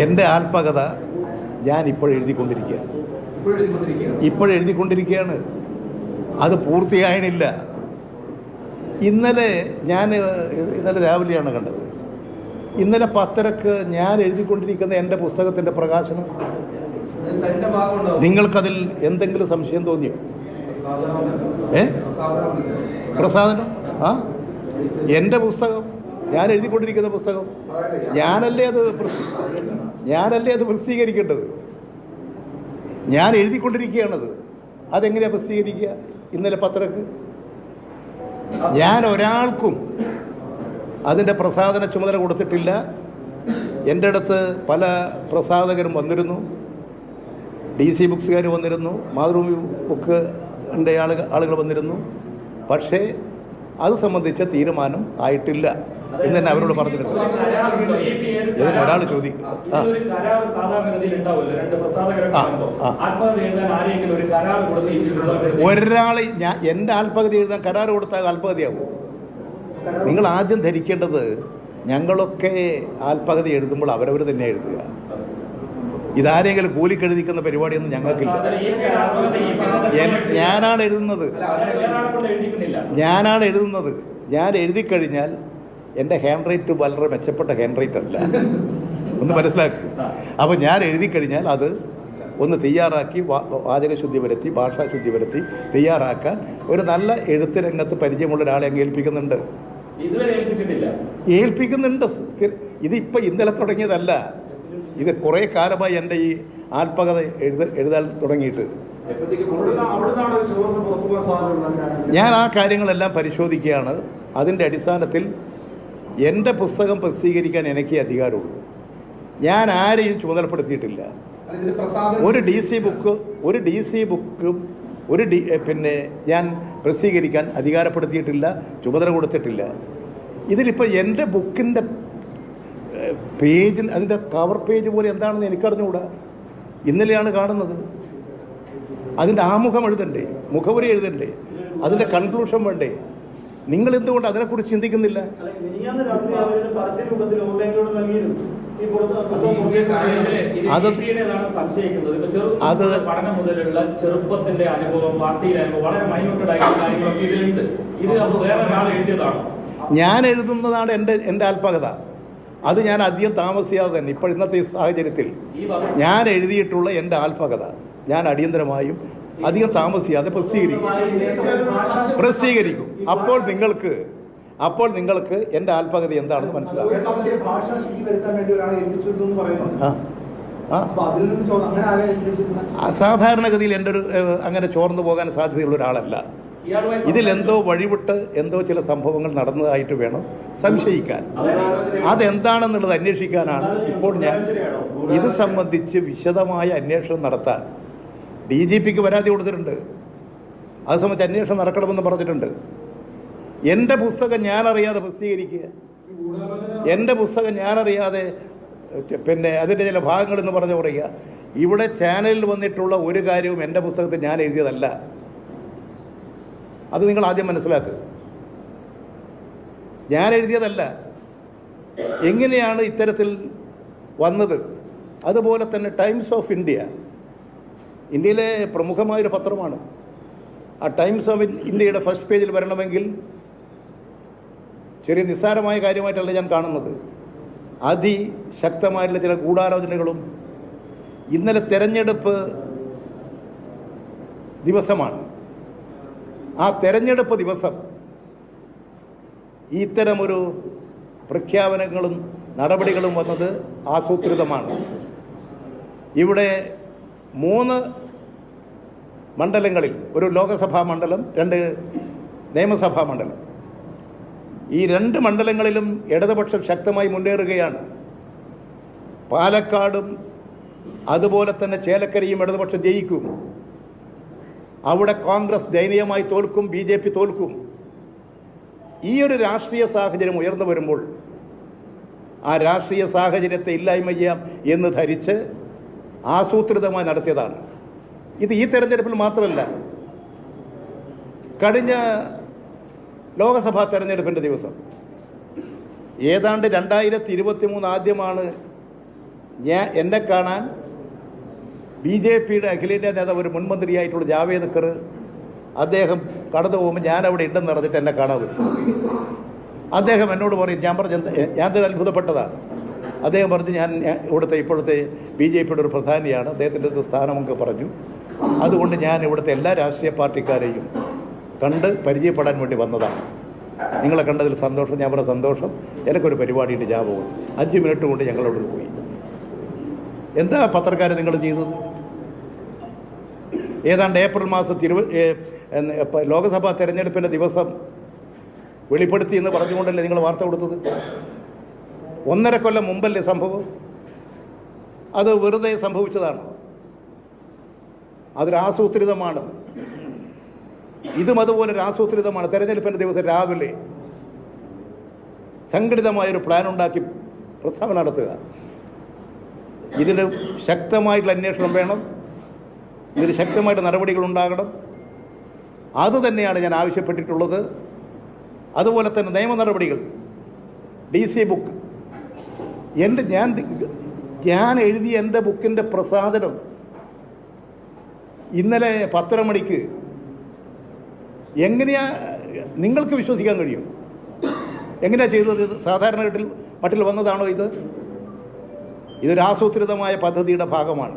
എന്റെ ആത്മകഥ ഞാൻ ഇപ്പോൾ എഴുതിക്കൊണ്ടിരിക്കുകയാണ്. ഇപ്പോൾ എഴുതിക്കൊണ്ടിരിക്കുകയാണ് അത് പൂർത്തിയായണില്ല. ഇന്നലെ ഞാൻ ഇന്നലെ രാവിലെയാണ് കണ്ടത്. ഇന്നലെ പത്തരക്ക് ഞാൻ എഴുതിക്കൊണ്ടിരിക്കുന്ന എന്റെ പുസ്തകത്തിന്റെ പ്രകാശനം. നിങ്ങൾക്കതിൽ എന്തെങ്കിലും സംശയം തോന്നിയോ? ഏ? പ്രസാദനം? ആ? എന്റെ പുസ്തകം ഞാൻ എഴുതിക്കൊണ്ടിരിക്കുന്ന പുസ്തകം. ഞാനല്ലേ അത് ഞാനല്ലേ അത് പ്രസിദ്ധീകരിക്കേണ്ടത്? ഞാൻ എഴുതിക്കൊണ്ടിരിക്കുകയാണത്. അതെങ്ങനെയാണ് പ്രസിദ്ധീകരിക്കുക? ഇന്നലെ പത്രക്ക്? ഞാൻ ഒരാൾക്കും അതിന്റെ പ്രസാദന ചുമതല കൊടുത്തിട്ടില്ല. എന്റെ അടുത്ത് പല പ്രസാധകരും വന്നിരുന്നു. ഡി സി ബുക്സുകാർ വന്നിരുന്നു. മാതൃഭൂമി ബുക്ക് ആളുകൾ ആളുകൾ വന്നിരുന്നു. പക്ഷേ അത് സംബന്ധിച്ച തീരുമാനം ആയിട്ടില്ല. എന്ന് തന്നെ അവരോട് പറഞ്ഞിട്ടുണ്ട്. ഒരാൾ ചോദിക്കും. ആ. ഒരാൾ ഞാൻ എന്റെ ആത്മഗതി എഴുതാൻ കരാർ കൊടുത്താൽ ആത്മഗതിയാവും നിങ്ങൾ ആദ്യം ധരിക്കേണ്ടത് ഞങ്ങളൊക്കെ ആത്മഗതി എഴുതുമ്പോൾ അവരവർ തന്നെ എഴുതുക. ഇതാരെങ്കിലും കൂലിക്കെഴുതിക്കുന്ന പരിപാടിയൊന്നും ഞങ്ങൾക്കില്ല. ഞാനാണ് എഴുതുന്നത്. ഞാനാണ് എഴുതുന്നത്. ഞാൻ എഴുതിക്കഴിഞ്ഞാൽ എന്റെ ഹാൻഡ് റൈറ്റ് വളരെ മെച്ചപ്പെട്ട ഹാൻഡ് റൈറ്റ് അല്ല. ഒന്ന് മനസ്സിലാക്കുക അപ്പോൾ ഞാൻ എഴുതി കഴിഞ്ഞാൽ അത് ഒന്ന് തയ്യാറാക്കി വാചകശുദ്ധി വരുത്തി ഭാഷാശുദ്ധി വരുത്തി തയ്യാറാക്കാൻ ഒരു നല്ല എഴുത്ത് രംഗത്ത് പരിചയമുള്ള ഒരാളെ അങ്ങ് ഏൽപ്പിക്കുന്നുണ്ട്. ഏൽപ്പിക്കുന്നുണ്ട്. ഇത് ഇതിപ്പോൾ ഇന്നലെ തുടങ്ങിയതല്ല. ഇത് കുറേ കാലമായി എന്റെ ഈ ആത്മകഥ എഴുത എഴുതാൻ തുടങ്ങിയിട്ട്. ഞാൻ ആ കാര്യങ്ങളെല്ലാം പരിശോധിക്കുകയാണ്. അതിന്റെ അടിസ്ഥാനത്തിൽ എന്റെ പുസ്തകം പ്രസിദ്ധീകരിക്കാൻ എനിക്ക് അധികാരമുള്ളൂ. ഞാൻ ആരെയും ചുമതലപ്പെടുത്തിയിട്ടില്ല. ഒരു ഡി സി ബുക്ക് ഒരു ഡി സി ബുക്കും ഒരു ഡി പിന്നെ ഞാൻ പ്രസിദ്ധീകരിക്കാൻ അധികാരപ്പെടുത്തിയിട്ടില്ല ചുമതല കൊടുത്തിട്ടില്ല. ഇതിലിപ്പോൾ എന്റെ ബുക്കിന്റെ പേജിന് അതിന്റെ കവർ പേജ് പോലെ എന്താണെന്ന് എനിക്കറിഞ്ഞുകൂടാ ഇന്നലെയാണ് കാണുന്നത്. അതിന്റെ ആമുഖം എഴുതണ്ടേ? മുഖവരി എഴുതണ്ടേ? അതിന്റെ കൺക്ലൂഷൻ വേണ്ടേ? നിങ്ങൾ എന്തുകൊണ്ട് അതിനെക്കുറിച്ച് ചിന്തിക്കുന്നില്ല? അത് അത് ചെറു പഠനം മുതലുള്ള ചെറുപ്പത്തിന്റെ അനുഭവം പാർട്ടിയിലെ അനുഭവം വളരെ കാര്യങ്ങളൊക്കെ ഇതിലുണ്ട്. ഇത് അത് വേറെ ഒരാൾ എഴുതിയതാണ്. ഞാൻ എഴുതുന്നതാണ് എന്റെ എന്റെ ആത്മകഥ അത് ഞാൻ അധികം താമസിയാതെ തന്നെ ഇപ്പോൾ ഇന്നത്തെ ഈ സാഹചര്യത്തിൽ ഞാൻ എഴുതിയിട്ടുള്ള എന്റെ ആത്മകഥ ഞാൻ അടിയന്തരമായും അധികം താമസിയാതെ പ്രസിദ്ധീകരിക്കും. പ്രസിദ്ധീകരിക്കും. അപ്പോൾ നിങ്ങൾക്ക് അപ്പോൾ നിങ്ങൾക്ക് എന്റെ ആത്മകഥ എന്താണെന്ന് മനസ്സിലാവും. സാധാരണഗതിയിൽ എന്റെ ഒരു അങ്ങനെ ചോർന്നു പോകാൻ സാധ്യതയുള്ള ഒരാളല്ല. ഇതിലെന്തോ ഇതിൽ എന്തോ വഴിവിട്ട് എന്തോ ചില സംഭവങ്ങൾ നടന്നതായിട്ട് വേണം സംശയിക്കാൻ. അതെന്താണെന്നുള്ളത് അന്വേഷിക്കാനാണ് ഇപ്പോൾ ഞാൻ ഇത് സംബന്ധിച്ച് വിശദമായ അന്വേഷണം നടത്താൻ ഡി ജി പിക്ക് പരാതി കൊടുത്തിട്ടുണ്ട്. അത് സംബന്ധിച്ച് അന്വേഷണം നടക്കണമെന്ന് പറഞ്ഞിട്ടുണ്ട്. എന്റെ പുസ്തകം ഞാനറിയാതെ പ്രസിദ്ധീകരിക്കുക. എന്റെ പുസ്തകം ഞാനറിയാതെ പിന്നെ അതിന്റെ ചില ഭാഗങ്ങൾ എന്ന് പറഞ്ഞു പറയുക. ഇവിടെ ചാനലിൽ വന്നിട്ടുള്ള ഒരു കാര്യവും എന്റെ പുസ്തകത്തിൽ ഞാൻ എഴുതിയതല്ല. അത് നിങ്ങൾ ആദ്യം മനസ്സിലാക്കുക ഞാൻ എഴുതിയതല്ല. എങ്ങനെയാണ് ഇത്തരത്തിൽ വന്നത്? അതുപോലെ തന്നെ ടൈംസ് ഓഫ് ഇന്ത്യ ഇന്ത്യയിലെ പ്രമുഖമായൊരു പത്രമാണ്. ആ ടൈംസ് ഓഫ് ഇന്ത്യയുടെ ഫസ്റ്റ് പേജിൽ വരണമെങ്കിൽ ചെറിയ നിസ്സാരമായ കാര്യമായിട്ടല്ല ഞാൻ കാണുന്നത്. അതിശക്തമായിട്ടുള്ള ചില ഗൂഢാലോചനകളും ഇന്നലെ തെരഞ്ഞെടുപ്പ് ദിവസമാണ്. ആ തെരഞ്ഞെടുപ്പ് ദിവസം ഇത്തരമൊരു പ്രഖ്യാപനങ്ങളും നടപടികളും വന്നത് ആസൂത്രിതമാണ്. ഇവിടെ മൂന്ന് മണ്ഡലങ്ങളിൽ ഒരു ലോകസഭാ മണ്ഡലം രണ്ട് നിയമസഭാ മണ്ഡലം. ഈ രണ്ട് മണ്ഡലങ്ങളിലും ഇടതുപക്ഷം ശക്തമായി മുന്നേറുകയാണ്. പാലക്കാടും അതുപോലെ തന്നെ ചേലക്കരയും ഇടതുപക്ഷം ജയിക്കും. അവിടെ കോൺഗ്രസ് ദയനീയമായി തോൽക്കും ബി ജെ പി തോൽക്കും. ഈ ഒരു രാഷ്ട്രീയ സാഹചര്യം ഉയർന്നു വരുമ്പോൾ ആ രാഷ്ട്രീയ സാഹചര്യത്തെ ഇല്ലായ്മ ചെയ്യാം എന്ന് ധരിച്ച് ആസൂത്രിതമായി നടത്തിയതാണ്. ഇത് ഈ തെരഞ്ഞെടുപ്പിൽ മാത്രമല്ല കഴിഞ്ഞ ലോകസഭാ തെരഞ്ഞെടുപ്പിന്റെ ദിവസം ഏതാണ്ട് രണ്ടായിരത്തി ഇരുപത്തി മൂന്ന് ആദ്യമാണ് ഞാൻ എന്നെ കാണാൻ ബി ജെ പിയുടെ അഖിലേന്ത്യാ നേതാവ് ഒരു മുൻമന്ത്രിയായിട്ടുള്ള ജാവേദ് കർ അദ്ദേഹം കടന്നു പോകുമ്പോൾ ഞാൻ അവിടെ ഉണ്ടെന്ന് പറഞ്ഞിട്ട് എന്നെ കാണാൻ വരും അദ്ദേഹം എന്നോട് പറയും ഞാൻ പറഞ്ഞ ഞാൻ തന്നെ അത്ഭുതപ്പെട്ടതാണ്. അദ്ദേഹം പറഞ്ഞു ഞാൻ ഇവിടുത്തെ ഇപ്പോഴത്തെ ബി ജെ പിയുടെ ഒരു പ്രധാനിയാണ്. അദ്ദേഹത്തിന്റെ സ്ഥാനമൊക്കെ പറഞ്ഞു. അതുകൊണ്ട് ഞാൻ ഇവിടുത്തെ എല്ലാ രാഷ്ട്രീയ പാർട്ടിക്കാരെയും കണ്ട് പരിചയപ്പെടാൻ വേണ്ടി വന്നതാണ്. നിങ്ങളെ കണ്ടതിൽ സന്തോഷം ഞാൻ പറഞ്ഞ സന്തോഷം. എനിക്കൊരു പരിപാടിയുണ്ട് ഞാൻ പോകും. അഞ്ച് മിനിറ്റ് കൊണ്ട് ഞങ്ങളവിടെ പോയി. എന്താ പത്രക്കാരെ നിങ്ങൾ ചെയ്തത്? ഏതാണ്ട് ഏപ്രിൽ മാസം തിരുവ ലോക്സഭാ തെരഞ്ഞെടുപ്പിന്റെ ദിവസം വെളിപ്പെടുത്തി എന്ന് പറഞ്ഞുകൊണ്ടല്ലേ നിങ്ങൾ വാർത്ത കൊടുത്തത്? ഒന്നര കൊല്ലം മുമ്പല്ലേ സംഭവം? അത് വെറുതെ സംഭവിച്ചതാണ്? അതൊരാസൂത്രിതമാണ് ഇതും അതുപോലെ ഒരു ആസൂത്രിതമാണ്. തെരഞ്ഞെടുപ്പിന്റെ ദിവസം രാവിലെ സംഘടിതമായൊരു പ്ലാൻ ഉണ്ടാക്കി പ്രസ്താവന നടത്തുക. ഇതിന് ശക്തമായിട്ടുള്ള അന്വേഷണം വേണം. ഇതിന് ശക്തമായിട്ട് നടപടികൾ ഉണ്ടാകണം. അത് തന്നെയാണ് ഞാൻ ആവശ്യപ്പെട്ടിട്ടുള്ളത്. അതുപോലെ തന്നെ നിയമ നടപടികൾ. ഡി സി ബുക്ക് എന്റെ ഞാൻ ഞാൻ എഴുതിയ എന്റെ ബുക്കിന്റെ പ്രസാദനം ഇന്നലെ പത്തര മണിക്ക് എങ്ങനെയാ നിങ്ങൾക്ക് വിശ്വസിക്കാൻ കഴിയും എങ്ങനെയാ ചെയ്തത്? ഇത് സാധാരണ വീട്ടിൽ മട്ടിൽ വന്നതാണോ ഇത്? ഇതൊരു ആസൂത്രിതമായ പദ്ധതിയുടെ ഭാഗമാണ്.